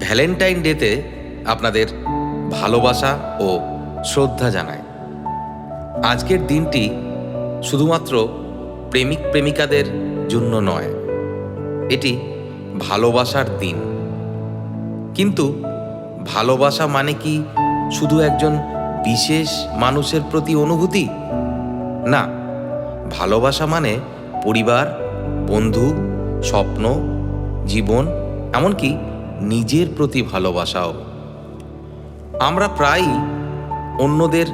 Valentine ডেতে আপনাদের ভালোবাসা ও শ্রদ্ধা জানায় আজকের দিনটি শুধুমাত্র প্রেমিক প্রেমিকাদের জন্য নয়, এটি ভালোবাসার দিন। কিন্তু ভালোবাসা মানে কি শুধু একজন বিশেষ মানুষের প্রতি অনুভূতি? না, ভালোবাসা মানে পরিবার, বন্ধু, স্বপ্ন, জীবন, এমনকি নিজের প্রতি ভালোবাসাও। আমরা প্রায়ই অন্যদের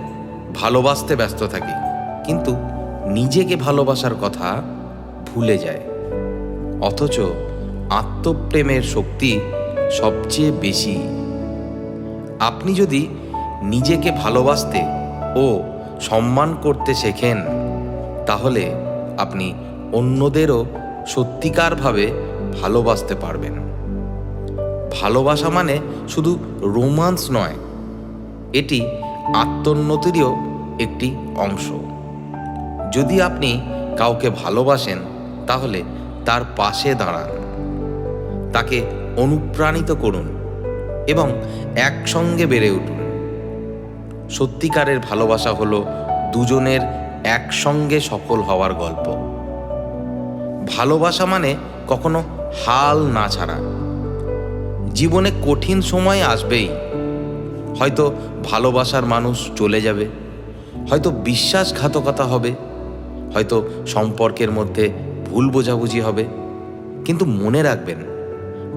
ভালোবাসতে ব্যস্ত থাকি, কিন্তু নিজেকে ভালোবাসার কথা ভুলে যায় অথচ আত্মপ্রেমের শক্তি সবচেয়ে বেশি। আপনি যদি নিজেকে ভালোবাসতে ও সম্মান করতে শেখেন, তাহলে আপনি অন্যদেরও সত্যিকারভাবে ভালোবাসতে পারবেন। ভালোবাসা মানে শুধু রোমান্স নয়, এটি আত্মোন্নতিরও একটি অংশ। যদি আপনি কাউকে ভালোবাসেন, তাহলে তার পাশে দাঁড়ান। তাকে অনুপ্রাণিত করুন এবং একসঙ্গে বেড়ে উঠুন। সত্যিকারের ভালোবাসা হলো দুজনের একসঙ্গে সফল হওয়ার গল্প। ভালোবাসা মানে কখনো হাল না ছাড়া। জীবনে কঠিন সময় আসবেই। হয়তো ভালোবাসার মানুষ চলে যাবে, হয়তো বিশ্বাসঘাতকতা হবে, হয়তো সম্পর্কের মধ্যে ভুল বোঝাবুঝি হবে। কিন্তু মনে রাখবেন,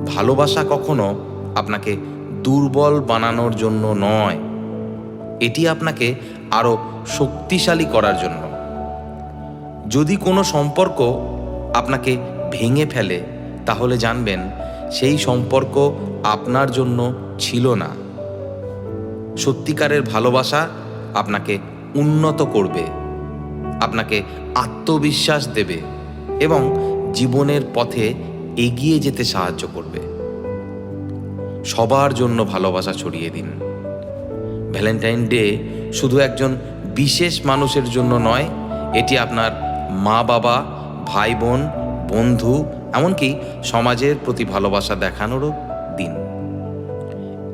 ভালোবাসা কখনো আপনাকে দুর্বল বানানোর জন্য নয়। এটি আপনাকে আরও শক্তিশালী করার জন্য। যদি কোনো সম্পর্ক আপনাকে ভেঙে ফেলে, তাহলে জানবেন সেই সম্পর্ক আপনার জন্য ছিল না। সত্যিকারের ভালোবাসা আপনাকে উন্নত করবে, আপনাকে আত্মবিশ্বাস দেবে এবং জীবনের পথে এগিয়ে যেতে সাহায্য করবে। সবার জন্য ভালোবাসা ছড়িয়ে দিন। ভ্যালেন্টাইন ডে শুধু একজন বিশেষ মানুষের জন্য নয়, এটি আপনার মা বাবা ভাই বোন বন্ধু এমনকি সমাজের প্রতি ভালোবাসা দেখানোরও দিন।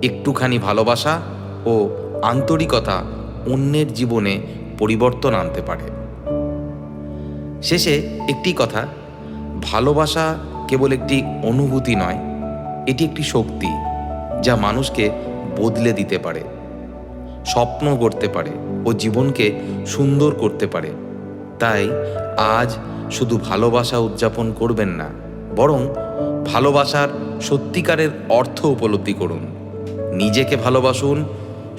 একটুখানি ভালোবাসা ও আন্তরিকতা অন্যের জীবনে পরিবর্তন আনতে পারে। শেষে একটি কথা, ভালোবাসা কেবল একটি অনুভূতি নয়, এটি একটি শক্তি যা মানুষকে বদলে দিতে পারে, স্বপ্ন গড়তে পারে ও জীবনকে সুন্দর করতে পারে। তাই আজ শুধু ভালোবাসা উদযাপন করবেন না, বরং ভালোবাসার সত্যিকারের অর্থ উপলব্ধি করুন। নিজেকে ভালোবাসুন,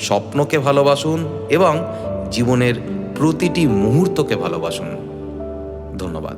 স্বপ্নকে ভালোবাসুন এবং জীবনের প্রতিটি মুহূর্তকে ভালোবাসুন। ধন্যবাদ।